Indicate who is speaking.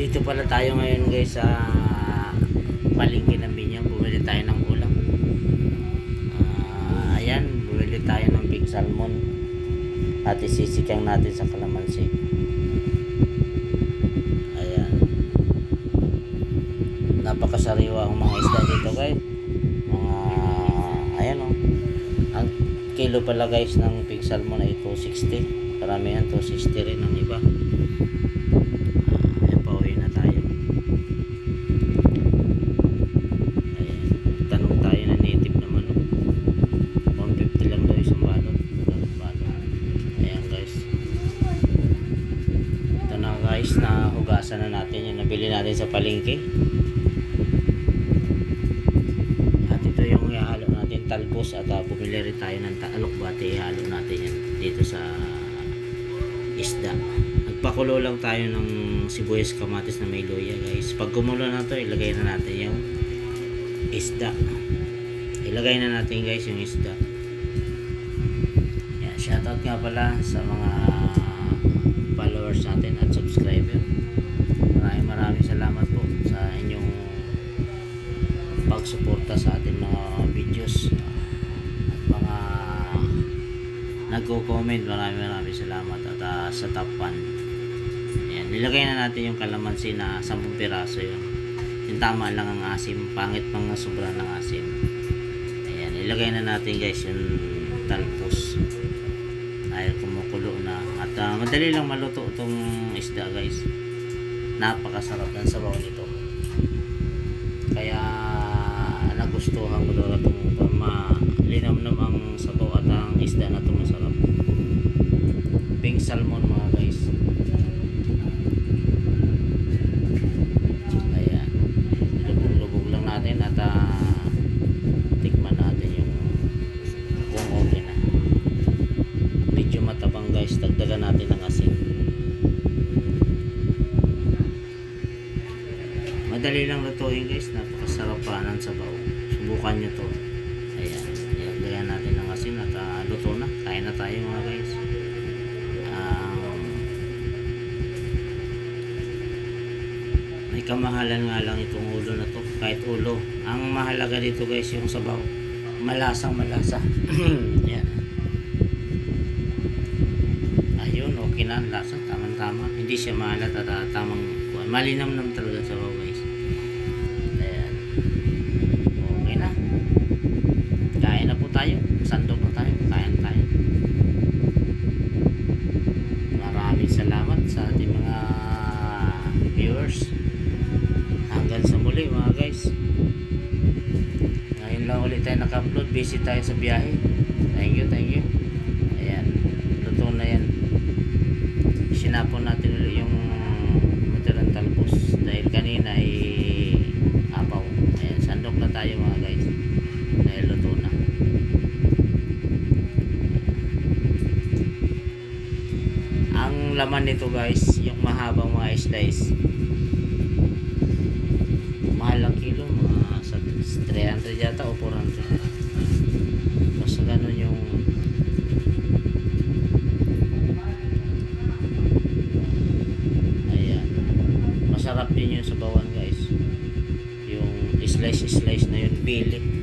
Speaker 1: Dito pala tayo ngayon guys sa palengke ng Binyang. Bumili tayo ng ulam. Ah, ayan, bumili tayo ng big salmon. At isisikang natin sa kalamansi. Ayan. Napakasariwa ang mga isda dito guys. Mga, ayan o. Ang kilo pala guys ng big salmon ay 260. Karamihan 260 rin ang iba. Ah, ayan, pauwi na tayo. Ayan, tanong tayo na native naman. Oh. 150 lang daw isang balot. Dalawang balot. Ayan guys. Ito na guys, na hugasan na natin yung nabili natin sa palengke. At ito yung ihalo natin talbos at uh, bumili rin tayo ng alokbate. Ihalo natin yan dito sa isda. Nagpakulo lang tayo ng sibuyas kamatis na may luya guys. Pag kumulo na to, ilagay na natin yung isda. Ilagay na natin guys yung isda. Yan, shoutout nga pala sa mga followers natin at subscriber. Maraming salamat po sa inyong pagsuporta sa ating mga videos. At mga nagko-comment maraming maraming salamat. At ah, sa top 1 Ayan, nilagay na natin yung kalamansi na 10 piraso yun. Yung tama lang ang asim pangit mga sobra ng asim. Ayan ilagay na natin guys yung talpos ay kumukulo na. At ah, madali lang maluto napakasarap ng sabaw nito. Kaya nagustuhan ko daw itong malinamnam ang sabaw at ang isda na ito masarap. Pink salmon mga guys. Ayan. Lubog-lubog lang natin at ah, tikman natin yung kung okay na. Medyo matabang guys. Dagdagan natin ng asin Madali lang lutuin guys, napakasarap pa ng sabaw. Subukan nyo to. Ayan, ilagyan natin ng asin at ah, luto na. Kain na tayo mga guys. Um, may kamahalan nga lang itong ulo na to. Kahit ulo. Ang mahalaga dito guys yung sabaw. Malasang malasa. Ayan. Ayun, okay na ang lasa. Tamang-tama. Hindi siya maalat at ah, tamang malinamnam talaga sa lang ulit tayo naka-upload. Busy tayo sa biyahe. Thank you, thank you. Ayan. Luto na yan. Sinapon natin ulit yung matirang talbos dahil kanina ay apaw. Ayan, sandok na tayo mga guys. Dahil luto na. Ang laman nito guys, yung mahabang mga slice. Mahal ang kilo, mga sa 300 yata o 400. Basta ganun yung Ayan. Masarap din yung sabawan guys. Yung slice slice na yun, bili.